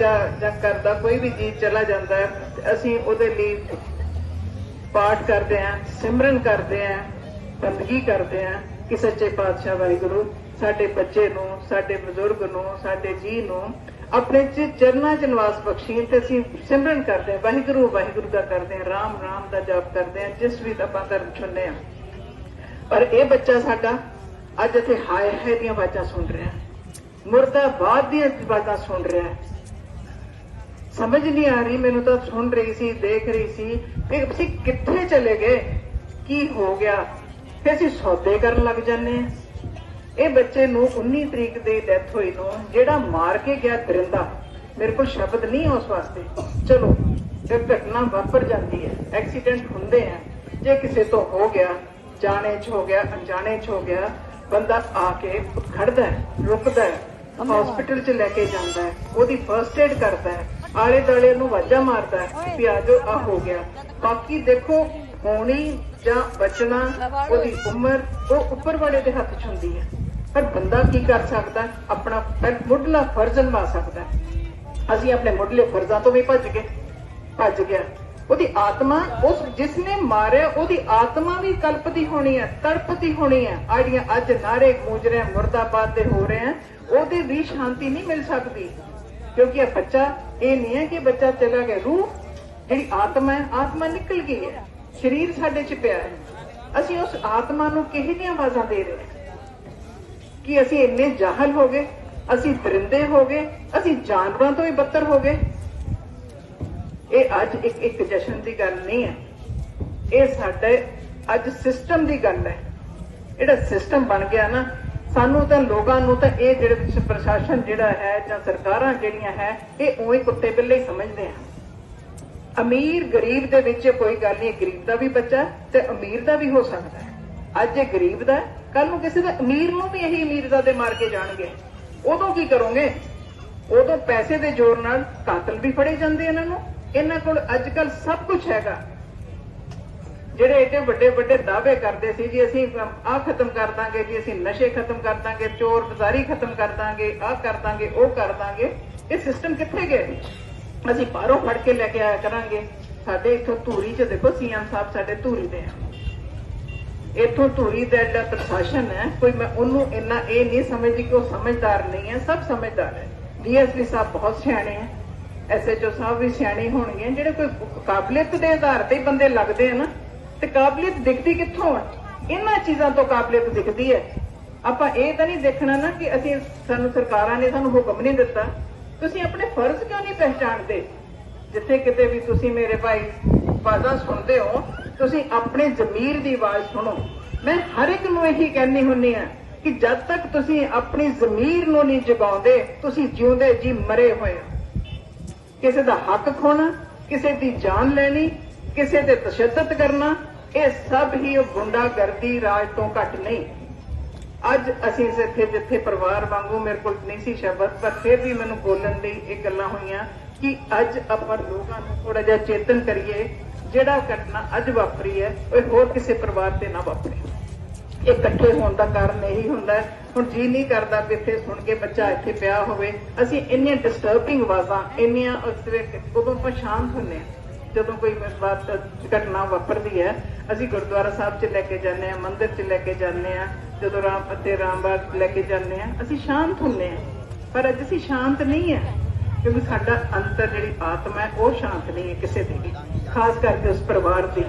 ਜਾਂ ਘਰ ਦਾ ਕੋਈ ਵੀ ਜੀ ਚਲਾ ਜਾਂਦਾ ਹੈ ਅਸੀਂ ਉਹਦੇ ਲਈ ਪਾਠ ਕਰਦੇ ਹਾਂ, ਸਿਮਰਨ ਕਰਦੇ ਹਾਂ ਬੰਦਗੀ ਕਰਦੇ ਹਾਂ ਕਿ ਸੱਚੇ ਪਾਤਸ਼ਾਹ ਵਾਹਿਗੁਰੂ ਸਾਡੇ ਬੱਚੇ ਨੂੰ, ਸਾਡੇ ਬਜ਼ੁਰਗ ਨੂੰ, ਸਾਡੇ ਜੀ ਨੂੰ ਆਪਣੇ ਚ ਚਰਨਾਂ ਚ ਨਿਵਾਸ ਬਖਸ਼ੀ ਤੇ ਅਸੀਂ ਸਿਮਰਨ ਕਰਦੇ ਹਾਂ, ਵਾਹਿਗੁਰੂ ਵਾਹਿਗੁਰੂ ਦਾ ਕਰਦੇ ਹਾਂ, ਰਾਮ ਰਾਮ ਦਾ ਜਾਪ ਕਰਦੇ ਹਾਂ, ਜਿਸ ਵੀ ਆਪਾਂ ਧਰਮ ਚੁਣਨੇ ਹਾਂ। ਪਰ ਇਹ ਬੱਚਾ ਸਾਡਾ ਅੱਜ ਇੱਥੇ ਹਾਏ ਹਾਏ ਦੀਆਂ ਆਵਾਜ਼ਾਂ ਸੁਣ ਰਿਹਾ ਮੁਰਦਾਬਾਦ ਦੀਆਂ ਆਵਾਜ਼ਾਂ ਸੁਣ ਰਿਹਾ ਸਮਝ ਨਹੀਂ ਆ ਰਹੀ ਮੈਨੂੰ ਤਾਂ ਸੁਣ ਰਹੀ ਸੀ ਦੇਖ ਰਹੀ ਸੀ ਕਿ ਅਸੀਂ ਕਿੱਥੇ ਚਲੇ ਗਏ ਕੀ ਹੋ ਗਿਆ? ਫਿਰ ਅਸੀਂ ਸੌਦੇ ਕਰਨ ਲੱਗ ਜਾਂਦੇ ਹਾਂ। ਇਹ ਬੱਚੇ ਨੂੰ 19 ਤਰੀਕ ਦੇ ਡੈਥ ਹੋਈ ਨੂੰ ਜਿਹੜਾ ਮਾਰ ਕੇ ਗਿਆ ਦਰਿੰਦਾ ਮੇਰੇ ਕੋਲ ਸ਼ਬਦ ਨਹੀਂ ਉਸ ਵਾਸਤੇ। ਚਲੋ ਇਹ ਘਟਨਾ ਵਾਪਰ ਜਾਂਦੀ ਹੈ ਐਕਸੀਡੈਂਟ ਹੁੰਦੇ ਆ। ਜੇ ਕਿਸੇ ਤੋਂ ਹੋ ਗਿਆ ਜਾਣੇ 'ਚ ਹੋ ਗਿਆ ਅਣਜਾਣੇ 'ਚ ਹੋ ਗਿਆ ਬੰਦਾ ਆ ਕੇ ਖੜਦਾ ਰੁਕਦਾ ਹਸਪੀਟਲ 'ਚ ਲੈ ਕੇ ਜਾਂਦਾ ਉਹਦੀ ਫਰਸਟ ਏਡ ਕਰਦਾ ਹੈ। ਆਲੇ ਦਾਲੇ ਨੂੰ ਵਾਜਾ ਮਾਰਦਾ ਵੀ ਆ ਜਾਓ ਆ ਹੋ ਗਿਆ। ਬਾਕੀ ਦੇਖੋ ਹੋਣੀ ਜਾਂ ਬਚਣਾ ਉਹਦੀ ਉਮਰ ਉਹ ਉੱਪਰ ਵਾਲੇ ਦੇ ਹੱਥ 'ਚ ਹੁੰਦੀ ਹੈ। ਪਰ ਬੰਦਾ ਕੀ ਕਰ ਸਕਦਾ? ਆਪਣਾ ਮੁੱਢਲਾ ਫਰਜ਼ ਨਿਭਾ ਸਕਦਾ। ਅਸੀਂ ਆਪਣੇ ਮੁੱਢਲੇ ਫਰਜ਼ਾਂ ਤੋਂ ਵੀ ਭੱਜ ਗਏ ਭੱਜ ਗਿਆ। ਉਹਦੀ ਆਤਮਾ ਉਸ ਜਿਸ ਨੇ ਮਾਰਿਆ ਉਹਦੀ ਆਤਮਾ ਵੀ ਕਲਪਦੀ ਹੋਣੀ ਹੈ ਤੜਪਦੀ ਹੋਣੀ ਹੈ। ਆਹ ਜਿਹੜੀਆਂ ਅੱਜ ਨਾਰੇ ਗੂੰਜ ਰਹੇ ਮੁਰਦਾਬਾਦ ਦੇ ਹੋ ਰਹੇ ਹੈ ਉਹਦੇ ਵੀ ਸ਼ਾਂਤੀ ਨਹੀਂ ਮਿਲ ਸਕਦੀ। ਕਿਉਂਕਿ ਇਹ ਬੱਚਾ ਇਹ ਨਹੀਂ ਹੈ ਕਿ ਬੱਚਾ ਚਲਾ ਗਿਆ ਰੂਹ, ਜਿਹੜੀ ਆਤਮਾ ਹੈ, ਆਤਮਾ ਨਿਕਲ ਗਈ ਹੈ। ਸਰੀਰ ਸਾਡੇ ਚ ਪਿਆ ਹੈ। ਅਸੀਂ ਉਸ ਆਤਮਾ ਨੂੰ ਕਿਹੋ ਜਿਹੀਆਂ ਆਵਾਜ਼ਾਂ ਦੇ ਰਹੇ ਕਿ ਅਸੀਂ ਇੰਨੇ ਜਾਹਲ ਹੋ ਗਏ, ਅਸੀਂ ਦਰਿੰਦੇ ਹੋ ਗਏ, ਅਸੀਂ ਜਾਨਵਰਾਂ ਤੋਂ ਵੀ ਬੱਤਰ ਹੋ ਗਏ? ਇਹ ਅੱਜ ਇੱਕ ਇੱਕ ਜਸ਼ਨ ਦੀ ਗੱਲ ਨਹੀਂ ਹੈ। ਇਹ ਸਾਡੇ ਅੱਜ ਸਿਸਟਮ ਦੀ ਗੱਲ ਹੈ। ਜਿਹੜਾ ਸਿਸਟਮ ਬਣ ਗਿਆ ਨਾ ਸਾਨੂੰ ਤਾਂ ਲੋਕਾਂ ਨੂੰ ਤਾਂ ਇਹ ਜਿਹੜੇ ਪ੍ਰਸ਼ਾਸਨ ਜਿਹੜਾ ਹੈ ਜਾਂ ਸਰਕਾਰਾਂ ਜਿਹੜੀਆਂ ਹੈ, ਇਹ ਉਹੀ ਕੁੱਤੇ ਬਿੱਲੇ ਹੀ ਸਮਝਦੇ ਆ। ਅਮੀਰ ਗਰੀਬ ਦੇ ਵਿੱਚ ਕੋਈ ਗੱਲ ਨਹੀਂ, ਗਰੀਬ ਦਾ ਵੀ ਬੱਚਾ ਤੇ ਅਮੀਰ ਦਾ ਵੀ ਹੋ ਸਕਦਾ ਹੈ। ਅੱਜ ਇਹ ਗਰੀਬ ਦਾ ਕੱਲ ਨੂੰ ਕਿਸੇ ਦਾ ਅਮੀਰ ਨੂੰ ਵੀ ਇਹੀ ਅਮੀਰ ਦਾ ਦੇ ਮਾਰ ਕੇ ਜਾਣਗੇ। ਉਦੋਂ ਕੀ ਕਰੋਗੇ? ਉਦੋਂ ਪੈਸੇ ਦੇ ਜ਼ੋਰ ਨਾਲ ਕਾਤਲ ਵੀ ਫੜੇ ਜਾਂਦੇ ਇਹਨਾਂ ਨੂੰ। ਇਹਨਾਂ ਕੋਲ ਅੱਜ ਕੱਲ ਸਭ ਕੁਝ ਹੈਗਾ। ਜਿਹੜੇ ਏਡੇ ਵੱਡੇ ਵੱਡੇ ਦਾਅਵੇ ਕਰਦੇ ਸੀ ਜੀ ਅਸੀਂ ਆਹ ਖਤਮ ਕਰ ਦਾਂਗੇ ਜੀ ਅਸੀਂ ਨਸ਼ੇ ਖਤਮ ਕਰ ਦਾਂਗੇ, ਚੋਰ ਬਜ਼ਾਰੀ ਖਤਮ ਕਰ ਦਾਂਗੇ, ਆਹ ਕਰ ਦਾਂਗੇ, ਉਹ ਕਰ ਦਾਂਗੇ, ਇਹ ਸਿਸਟਮ ਕਿੱਥੇ ਗਏ? ਅਸੀਂ ਬਾਹਰੋਂ ਫੜ ਕੇ ਲੈ ਕੇ ਆਇਆ ਕਰਾਂਗੇ। ਸਾਡੇ ਇੱਥੋਂ ਧੂਰੀ 'ਚ ਦੇਖੋ ਸੀਐਮ ਸਾਹਿਬ ਸਾਡੇ ਧੂਰੀ ਦੇ ਆ। ਇੱਥੋਂ ਧੂਰੀ ਦਾ ਜਿਹੜਾ ਪ੍ਰਸ਼ਾਸਨ ਹੈ, ਕੋਈ ਮੈਂ ਉਹਨੂੰ ਇੰਨਾ ਇਹ ਨਹੀਂ ਸਮਝਦੀ ਕਿ ਉਹ ਸਮਝਦਾਰ ਨਹੀਂ ਹੈ, ਸਭ ਸਮਝਦਾਰ ਹੈ। ਡੀਐਸਪੀ ਸਾਹਿਬ ਬਹੁਤ ਸਿਆਣੇ ਹੈ ਐਸਐਚਓ ਸਾਹਿਬ ਵੀ ਸਿਆਣੇ ਹੋਣਗੇ। ਜਿਹੜੇ ਕੋਈ ਕਾਬਲੀਅਤ ਦੇ ਆਧਾਰ ਤੇ ਬੰਦੇ ਲੱਗਦੇ ਆ ਨਾ ਤੇ ਕਾਬਲੀਅਤ ਦਿਖਦੀ ਕਿੱਥੋਂ ਆ? ਇਹਨਾਂ ਚੀਜ਼ਾਂ ਤੋਂ ਕਾਬਲੀਅਤ ਦਿਖਦੀ ਹੈ। ਆਪਾਂ ਇਹ ਤਾਂ ਨਹੀਂ ਦੇਖਣਾ ਨਾ ਕਿ ਅਸੀਂ ਸਾਨੂੰ ਸਰਕਾਰਾਂ ਨੇ ਸਾਨੂੰ ਹੁਕਮ ਨਹੀਂ ਦਿੱਤਾ। ਤੁਸੀਂ ਆਪਣੇ ਫਰਜ਼ ਕਿਉਂ ਨਹੀਂ ਪਹਿਚਾਣਦੇ? ਜਿੱਥੇ ਕਿਤੇ ਵੀ ਤੁਸੀਂ ਮੇਰੇ ਭਾਈ ਆਵਾਜ਼ਾਂ ਸੁਣਦੇ ਹੋ, ਤੁਸੀਂ ਆਪਣੇ ਜ਼ਮੀਰ ਦੀ ਆਵਾਜ਼ ਸੁਣੋ। ਮੈਂ ਹਰ ਇੱਕ ਨੂੰ ਇਹੀ ਕਹਿੰਦੀ ਹੁੰਨੀ ਆ ਕਿ ਜਦ ਤੱਕ ਤੁਸੀਂ ਆਪਣੀ ਜ਼ਮੀਰ ਨੂੰ ਨਹੀਂ ਜਗਾਉਂਦੇ, ਤੁਸੀਂ ਜਿਉਂਦੇ ਜੀ ਮਰੇ ਹੋਏ ਹੋ। ਕਿਸੇ ਦਾ ਹੱਕ ਖੋਣਾ, ਕਿਸੇ ਦੀ ਜਾਨ ਲੈਣੀ ਕਿਸੇ ਤੇ ਤਸ਼ੱਦਦ ਕਰਨਾ, ਇਹ ਸਭ ਹੀ ਗੁੰਡਾਗਰਦੀ ਰਾਜ ਤੋਂ ਘੱਟ ਨਹੀਂ। ਅੱਜ ਅਸੀਂ ਇੱਥੇ ਜਿੱਥੇ ਪਰਿਵਾਰ ਵਾਂਗੂ ਮੇਰੇ ਕੋਲ ਨਹੀਂ ਸੀ ਸ਼ਬਦ, ਪਰ ਫਿਰ ਵੀ ਮੈਨੂੰ ਬੋਲਣ ਲਈ ਇਹ ਗੱਲਾਂ ਹੋਈਆਂ ਕਿ ਅੱਜ ਆਪਾਂ ਲੋਕਾਂ ਨੂੰ ਥੋੜਾ ਜਿਹਾ ਚੇਤਨ ਕਰੀਏ, ਜਿਹੜਾ ਘਟਨਾ ਅੱਜ ਵਾਪਰੀ ਹੈ, ਉਹ ਹੋਰ ਕਿਸੇ ਪਰਿਵਾਰ ਤੇ ਨਾ ਵਾਪਰੇ। ਇਹ ਇਕੱਠੇ ਹੋਣ ਦਾ ਕਾਰਨ ਇਹੀ ਹੁੰਦਾ ਹੁਣ ਜੀ ਨਹੀਂ ਕਰਦਾ ਕਿ ਇੱਥੇ ਸੁਣ ਕੇ ਬੱਚਾ ਇੱਥੇ ਪਿਆ ਹੋਵੇ। ਅਸੀਂ ਇੰਨੀਆਂ ਡਿਸਟਰਬਿੰਗ ਆਵਾਜ਼ਾਂ, ਇੰਨੀਆਂ ਉਦੋਂ ਆਪਾਂ ਸ਼ਾਂਤ ਹੁੰਨੇ ਹਾਂ। ਜਦੋਂ ਕੋਈ ਬਾਤ ਘਟਨਾ ਵਾਪਰਦੀ ਹੈ, ਅਸੀਂ ਗੁਰਦੁਆਰਾ ਸਾਹਿਬ 'ਚ ਲੈ ਕੇ ਜਾਂਦੇ ਆ ਮੰਦਿਰ 'ਚ ਲੈ ਕੇ ਜਾਂਦੇ ਆ ਜਦੋਂ ਰਾਮ ਅਤੇ ਰਾਮਬਾਗ ਲੈ ਕੇ ਜਾਂਦੇ ਆ ਅਸੀਂ ਸ਼ਾਂਤ ਹੁੰਨੇ ਆ ਪਰ ਅੱਜ ਅਸੀਂ ਸ਼ਾਂਤ ਨਹੀਂ ਹੈ, ਕਿਉਂਕਿ ਸਾਡਾ ਅੰਦਰ ਜਿਹੜੀ ਆਤਮਾ ਹੈ, ਉਹ ਸ਼ਾਂਤ ਨਹੀਂ ਹੈ ਕਿਸੇ ਦੀ ਖਾਸ ਕਰਕੇ ਉਸ ਪਰਿਵਾਰ ਦੀ।